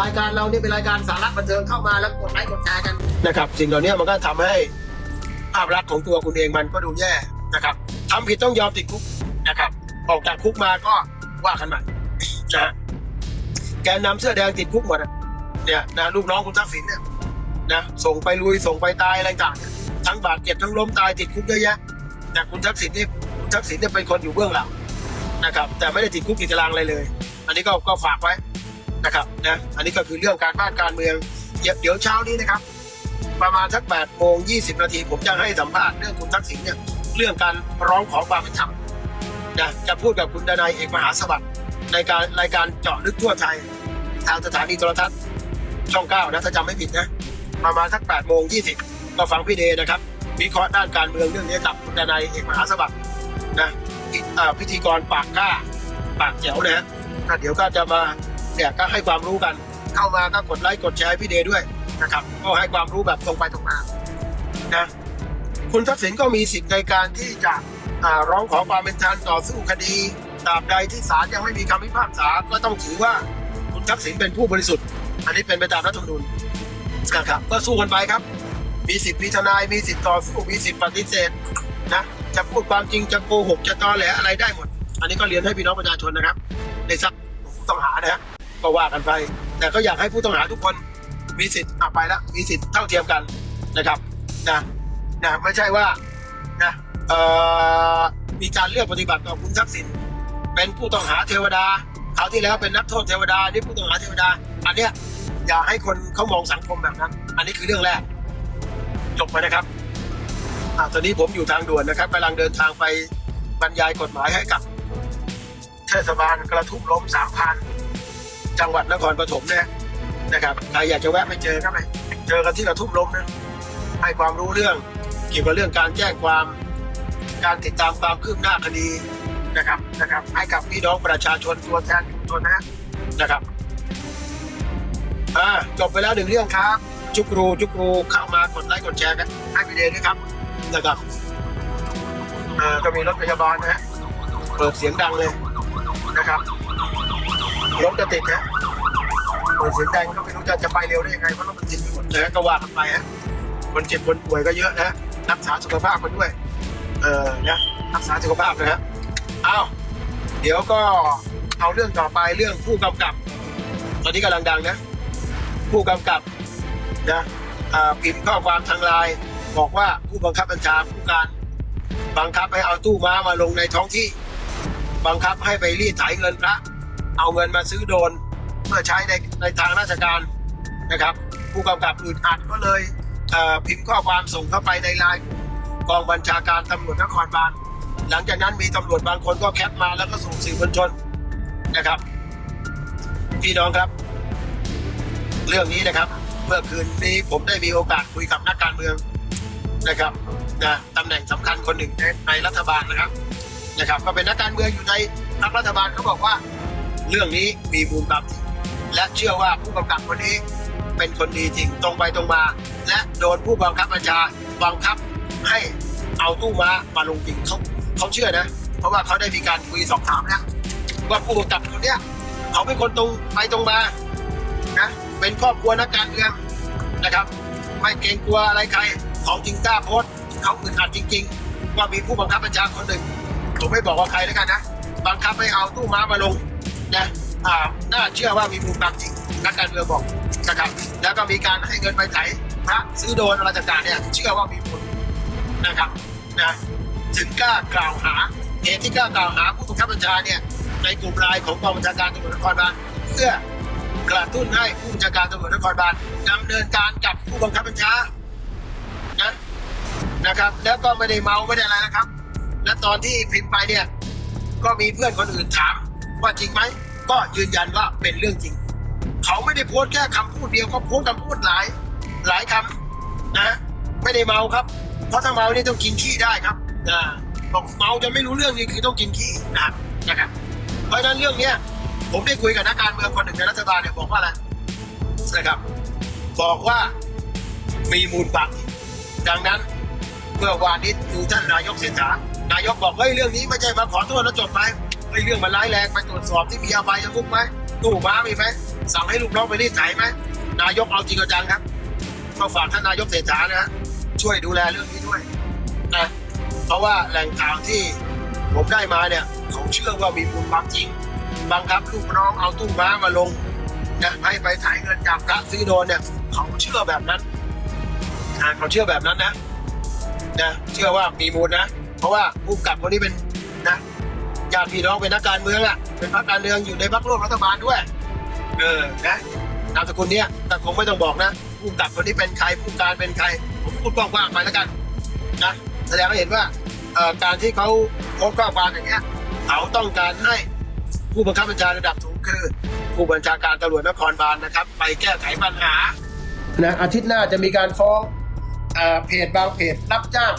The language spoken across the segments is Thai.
รายการเราเนี่ยเป็นรายการสาระบันเทิงเข้ามาแล้วกดไลค์กดแชร์กันนะครับ สิ่งเหล่านี้มันก็ทำให้ภาพลักษณ์ของตัวคุณเองมันก็ดูแย่นะครับทำผิดต้องยอมติดคุกนะครับ ออกจากคุกมาก็ว่ากันใหม่นะแกนนำเสื้อแดงติดคุกหมดเนี่ยนะลูกน้องคุณทักษิณเนี่ยนะส่งไปลุยส่งไปตายอะไรต่างทั้งบาดเจ็บทั้งล้มตายติดคุกเยอะแยะแต่คุณทักษิณนี่คุณทักษิณเนี่ยเป็นคนอยู่เบื้องหลังนะครับ แต่ไม่ได้ติดคุกติดตารางอะไรเลย อันนี้ก็ก็ฝากไว้ นะครับนะอันนี้ก็คือเรื่องการบ้านการเมืองเดี๋ยวเช้านี้นะครับ ประมาณสัก8โมง20นาทีผมจะให้สัมภาษณ์เรื่องคุณทักษิณเนี่ยเรื่องการร้องขอความเป็นธรรมนะจะพูดกับคุณดนายเอกมหาสวัสดิ์ในการรายการเจาะลึกทั่วไทย ทางสถานีโทรทัศน์ช่องเก้านะถ้าจำไม่ผิดนะประมาณสัก8โมง20ก็ฟังพี่เดนะครับวิเคราะห์ด้านการเมืองเรื่องนี้กับคุณดนายเอกมหาสวัสดิ์นะพิธีกรปากกล้า ปากแจ๋วนะฮะเดี๋ยวก็จะมา เนี่ยก็ให้ความรู้กัน เข้ามาก็กดไลค์กดแชร์พี่เดย์ด้วยนะครับก็ให้ความรู้แบบตรงไปตรงมานะคุณทักษิณก็มีสิทธิ์ในการที่จะร้องขอความเป็นธรรมต่อสู้คดีตราบใดที่ศาลยังไม่มีคำพิพากษาก็ต้องถือว่าคุณทักษิณเป็นผู้บริสุทธิ์ อันนี้เป็นไปตามรัฐธรรมนูญนะครับก็สู้กันไปครับ มีสิทธิ์มีทนายมีสิทธิ์ต่อสู้มีสิทธิ์ปฏิเสธนะจะพูดความจริงจะโกหกจะตอแหลอะไรได้หมด อันนี้ก็เรียนให้พี่น้องประชาชนนะครับ ในสักต้องหานะฮะ ก็ว่ากันไป แต่ก็อยากให้ผู้ต้องหาทุกคนมีสิทธิ์อะไปแล้วมีสิทธิ์เท่าเทียมกันนะครับนะนะไม่ใช่ว่านะเอ่อมีการเลือกปฏิบัติต่อคุณทักษิณเป็นผู้ต้องหาเทวดาคราวที่แล้วเป็นนักโทษเทวดานี่ผู้ต้องหาเทวดา อันเนี้ยอย่าให้คนเขามองสังคมแบบนั้น อันนี้คือเรื่องแรก จบไปนะครับอ่าตอนนี้ผมอยู่ทางด่วนนะครับกำลังเดินทางไปบรรยายกฎหมายให้กับเทศบาลกระทุ่มล้มสามพัน จังหวัดนครปฐมเนี่ยนะครับใครอยากจะแวะไปเจอก็ไปเจอกันที่กระทุ่มล้มนะให้ความรู้เรื่องเกี่ยวกับเรื่องการแจ้งความ การติดตามความคืบหน้าคดีนะครับนะครับ ให้กับพี่น้องประชาชนตัวแทนชุมชนนะนะครับอ่าจบไปแล้วหนึ่งเรื่องครับ จุกรูจุกรูเข้ามากดไลค์กดแชร์กันให้พี่เดย์ด้วยครับนะครับอ่าก็มีรถพยาบาลนะฮะเปิดเสียงดังเลยนะครับ รถจะติดนะเปิดเสียงดังก็ไม่รู้จะจะไปเร็วได้ยังไงเพราะรถมันติดไปหมดนะก็ว่ากันไปฮะคนเจ็บคนป่วยก็เยอะนะรักษาสุขภาพกันด้วย เออนะรักษาสุขภาพนะฮะอ้าวเดี๋ยวก็เอาเรื่องต่อไปเรื่องผู้กำกับ ตอนนี้กำลังดังนะ ผู้กำกับนะอ่าพิมพ์ข้อความทางไลน์บอกว่าผู้บังคับบัญชาผู้การบังคับให้เอาตู้ม้ามาลงในท้องที่ บังคับให้ไปรีดไถเงินพระ เอาเงินมาซื้อโดนเพื่อใช้ในในทางราชการนะครับ ผู้กำกับอึดอัดก็เลยเพิมพ์ข้อความส่งเข้าไปในไลน์กองบัญชาการตำรวจนครบาลหลังจากนั้นมีตำรวจบางคนก็แคปมาแล้วก็ส่งสื่อมวลชนนะครับ พี่น้องครับ เรื่องนี้นะครับ เมื่อคืนนี้ผมได้มีโอกาสคุยกับนักการเมืองนะครับนะตำแหน่งสำคัญคนหนึ่งในในรัฐบาลนะครับนะครับ ก็เป็นนักการเมืองอยู่ในรัฐบาลเขาบอกว่า เรื่องนี้มีมูลความจริงและเชื่อว่าผู้กำกับคนนี้เป็นคนดีจริงตรงไปตรงมา และโดนผู้บังคับบัญชาบังคับให้เอาตู้ม้ามาลงจริงเขาเขาเชื่อนะ เพราะว่าเขาได้มีการคุยสอบถามแล้วว่าผู้กำกับคนเนี้ยเขาเป็นคนตรงไปตรงมานะเป็นครอบครัวนักการเมืองนะครับ ไม่เกรงกลัวอะไรใครของจริงกล้าโพสเขาอึดอัดจริง ๆ ว่ามีผู้บังคับบัญชาคนหนึ่งผมไม่บอกว่าใครแล้วกันนะบังคับให้เอาตู้ม้ามาลง นะอ่าน่าเชื่อว่ามีมูลความจริงนักการเมืองบอกนะครับแล้วก็มีการให้เงินไปไถพระซื้อโดนอะไรต่างๆเนี่ยเชื่อว่ามีมูลนะครับนะถึงกล้ากล่าวหาเหตุที่กล้ากล่าวหาผู้บังคับบัญชาเนี่ยในกลุ่มไลน์ของกองบัญชาการตำรวจนครบาลเพื่อกระตุ้นให้ผู้บัญชาการตำรวจนครบาลดำเนินการกับผู้บังคับบัญชานะนะครับ แล้วก็ไม่ได้เมาไม่ได้อะไรนะครับ และตอนที่พิมพ์ไปเนี่ยก็มีเพื่อนคนอื่นถาม ว่าจริงไหม ก็ยืนยันว่าเป็นเรื่องจริง เขาไม่ได้โพสต์แค่คำพูดเดียวเขาโพสต์คำพูดหลาย หลายคำนะไม่ได้เมาครับ เพราะถ้าเมานี่ต้องกินขี้ได้ครับนะบอกเมาจะไม่รู้เรื่องนี่คือต้องกินขี้นะนะครับ เพราะฉะนั้นเรื่องเนี้ยผมได้คุยกับนักการเมืองคนหนึ่งในรัฐบาลเนี่ยบอกว่าอะไรนะครับ บอกว่ามีมูลความดังนั้นเมื่อวานนี้ดูท่านนายกเศรษฐานายกบอกเฮ้ยเรื่องนี้ไม่ใช่มาขอโทษแล้วจบไป เฮ้เรื่องมันร้ายแรงไปตรวจสอบที่มีอบายมุกไหมตู้ม้ามีไหมสั่งให้ลูกน้องไปรีดไถไหมนายกเอาจริงเอาจังครับก็ฝากท่านนายกเศรษฐานะฮะช่วยดูแลเรื่องนี้ด้วยนะเพราะว่าแหล่งข่าวที่ผมได้มาเนี่ยเขาเชื่อว่ามีมูลความจริงบังคับลูกน้องเอาตู้ม้ามาลงนะให้ไปถ่ายเงินจากพระซื้อโดนเนี่ยเขาเชื่อแบบนั้นเขาเชื่อแบบนั้นนะนะเชื่อว่ามีมูลนะ เพราะว่าผู้กับคนนี้เป็น ญาติพี่น้องเป็นนักการเมืองอะเป็นพรรคการเมืองอยู่ในพรรคร่วมรัฐบาลด้วย เออนะนามสกุลเนี้ยแต่คงไม่ต้องบอกนะผู้กับคนนี้เป็นใครผู้การเป็นใครผมพูดกว้างๆไปแล้วกันนะแสดงให้เห็นว่าการที่เขาโพสต์ข้อความอย่างเงี้ยเขาต้องการให้ผู้บังคับบัญชาระดับสูงคือ ผู้บัญชาการตำรวจนครบาลนะครับ ไปแก้ไขปัญหานะอาทิตย์หน้าจะมีการฟ้องเอ่อเพจบางเพจรับจ้าง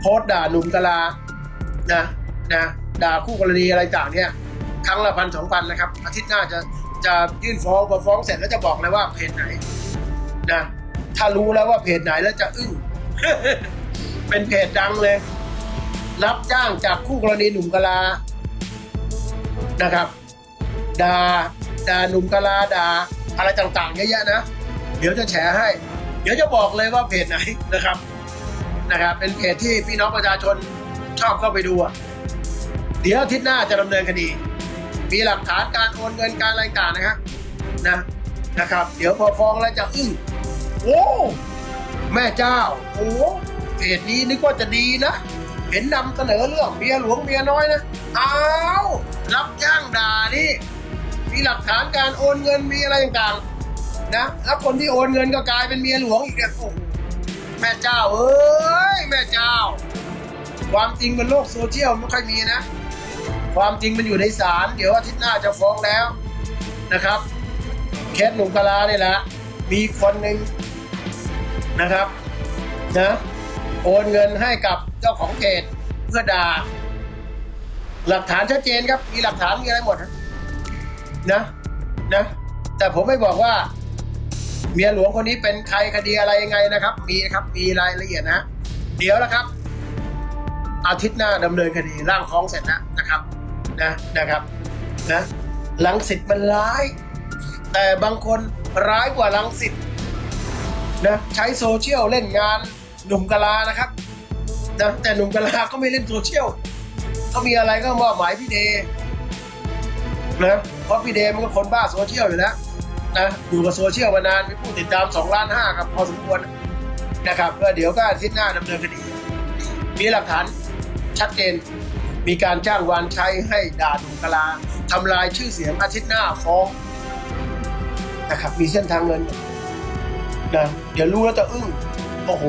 โพสต์ด่าหนุ่มกะลานะนะ ด่าคู่กรณีอะไรต่างเนี่ยครั้งละพันสองพันนะครับ อาทิตย์หน้าจะจะยื่นฟ้องพอฟ้องเสร็จแล้วจะบอกเลยว่าเพจไหนนะถ้ารู้แล้วว่าเพจไหนแล้วจะอึ้งเป็นเพจดังเลย รับจ้างจากคู่กรณีหนุ่มกะลานะครับด่าด่าหนุ่มกะลาด่าอะไรต่างๆเยอะแยะนะ เดี๋ยวจะแฉให้ เดี๋ยวจะบอกเลยว่าเพจไหนนะครับนะครับ เป็นเพจที่พี่น้องประชาชนชอบเข้าไปดูอะ เดี๋ยวอาทิตย์หน้าจะดำเนินคดี มีหลักฐานการโอนเงินการอะไรต่างนะครับนะนะครับ เดี๋ยวพอฟ้องแล้วจะอึ้งโอ้แม่เจ้า โอ้เพจนี้นึกว่าจะดีนะเห็นนำเสนอเรื่องเมียหลวงเมียน้อยนะอ้าวรับจ้างด่านี่มีหลักฐานการโอนเงินมีอะไรต่างๆนะแล้วคนที่โอนเงินก็กลายเป็นเมียหลวงอีกเนี่ยโอ้แม่เจ้าเอ้ยแม่เจ้า ความจริงบนโลกโซเชียลไม่ค่อยมีนะ ความจริงมันอยู่ในศาลเดี๋ยวอาทิตย์หน้าจะฟ้องแล้วนะครับเคสหนุ่มกะลาเนี่ยแหละมีคนหนึ่งนะครับนะโอนเงินให้กับเจ้าของเพจเพื่อด่าหลักฐานชัดเจนครับ มีหลักฐานมีอะไรหมดนะนะ แต่ผมไม่บอกว่า เมียหลวงคนนี้เป็นใครคดีอะไรยังไงนะครับ มีครับมีรายละเอียดนะ เดี๋ยวนะครับ อาทิตย์หน้าดำเนินคดีร่างฟ้องเสร็จแล้วนะครับ นะนะครับนะลังสิตมันร้าย แต่บางคนร้ายกว่าลังสิตนะใช้โซเชียลเล่นงานหนุ่มกะลานะครับนะแต่หนุ่มกะลาก็ไม่เล่นโซเชียลเขามีอะไรก็มอบหมายพี่เดย์นะเพราะพี่เดย์มันก็คนบ้าโซเชียลอยู่แล้วนะอยู่กับโซเชียลมานานมีผู้ติดตาม2ล้านห้าครับพอสมควรนะครับก็เดี๋ยวก็อาทิตย์หน้าดำเนินคดีมีหลักฐานชัดเจน มีการจ้างวานใช้ให้ด่าหนุ่มกะลาทำลายชื่อเสียงอาทิตย์หน้าฟ้องนะครับมีเส้นทางเงินนะเดี๋ยวรู้แล้วจะอึ้งโอ้โห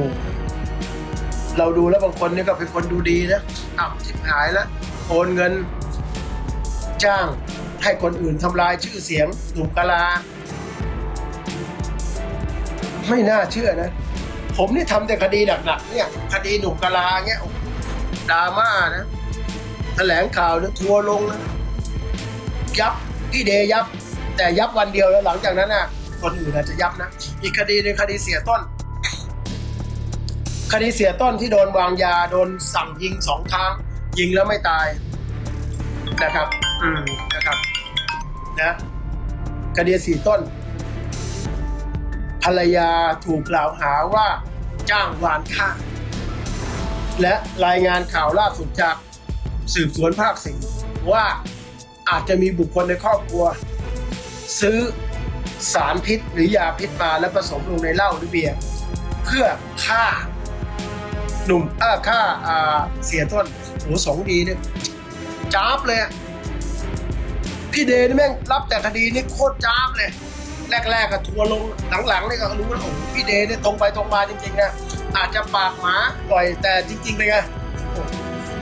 เราดูแล้วบางคนนี่ก็เป็นคนดูดีนะอ้าวชิบหายแล้วโอนเงิน จ้างให้คนอื่นทำลายชื่อเสียงหนุ่มกะลาไม่น่าเชื่อนะ ผมนี่ทำแต่คดีหนักๆเนี่ย คดีหนุ่มกะลาเงี้ยดราม่านะ แถลงข่าวนี่ยทัวร์ลงนะยับพี่เดยับ แต่ยับวันเดียวแล้วหลังจากนั้นน่ะคนอื่นอาจจะยับนะ อีกคดีหนึงคดีเสียต้น คดีเสียต้นที่โดนวางยาโดนสั่งยิงสองครั้ง ยิงแล้วไม่ตายนะครับ อืมนะครับ นะคดีสี่ต้น ภรรยาถูกกล่าวหาว่าจ้างวานฆ่า และรายงานข่าวล่าสุดจาก สืบสวนภาคสี่ว่าอาจจะมีบุคคลในครอบครัว ซื้อสารพิษหรือยาพิษมาแล้วผสมลงในเหล้าหรือเบียร์เพื่อฆ่าหนุ่มอ้าฆ่าอาเสียต้นโหสองดีเนี่ยจ้าบเลย พี่เดนี่แม่งรับแต่คดีนี่โคตรจ้าบเลย แรกๆก็ทัวร์ลงหลังๆนี่ก็รู้ว่าโอ้พี่เดนี่ตรงไปตรงมาจริงๆนะอาจจะปากหมาปล่อยแต่จริงๆเป็นไง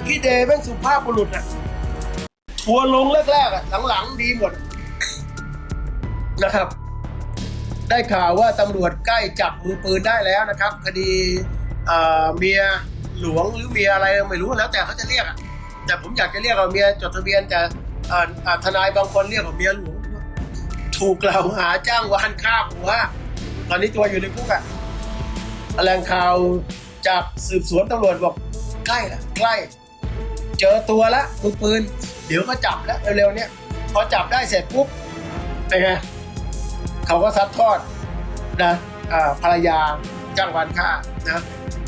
พี่เดย์แม่งสุภาพบุรุษอะทัวร์ลงแรกๆอะหลังๆดีหมดนะครับ ได้ข่าวว่าตำรวจใกล้จับมือปืนได้แล้วนะครับ คดีเมียหลวงหรือเมียอะไรไม่รู้แล้ว แต่เขาจะเรียกอะแต่ผมอยากจะเรียกว่าเมียจดทะเบียนแต่ทนายบางคนเรียกว่าเมียหลวงถูกกล่าวหาจ้างวานฆ่าผัวตอนนี้ตัวอยู่ในคุกอะแหล่งข่าวจากสืบสวนตำรวจบอกใกล้ละใกล้ เจอตัวละมือปืน เดี๋ยวก็จับแล้วเร็วๆเนี้ยพอจับได้เสร็จปุ๊บเป็นไงเขาก็ซัดทอดนะอ่าภรรยาจ้างวานฆ่านะ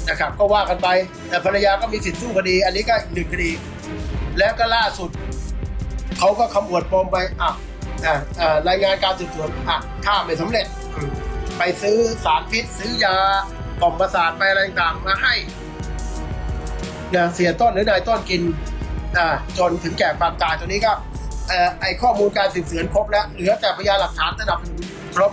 นะครับ ก็ว่ากันไป แต่ภรรยาก็มีสิทธิสู้คดี อันนี้ก็อีกหนึ่งคดี แล้วก็ล่าสุดเขาก็ขมวดปมไปอะอะอ่ารายงานการสืบสวนอะฆ่าไม่สำเร็จ ไปซื้อสารพิษ ซื้อยากล่อมประสาทไปอะไรต่างๆมาให้ นะเสียต้นหรือนายต้นกินนะจนถึงแก่ความตายตัวนี้ก็ไอข้อมูลการสืบสวนครบแล้วเหลือแต่พยานหลักฐานระดับครบ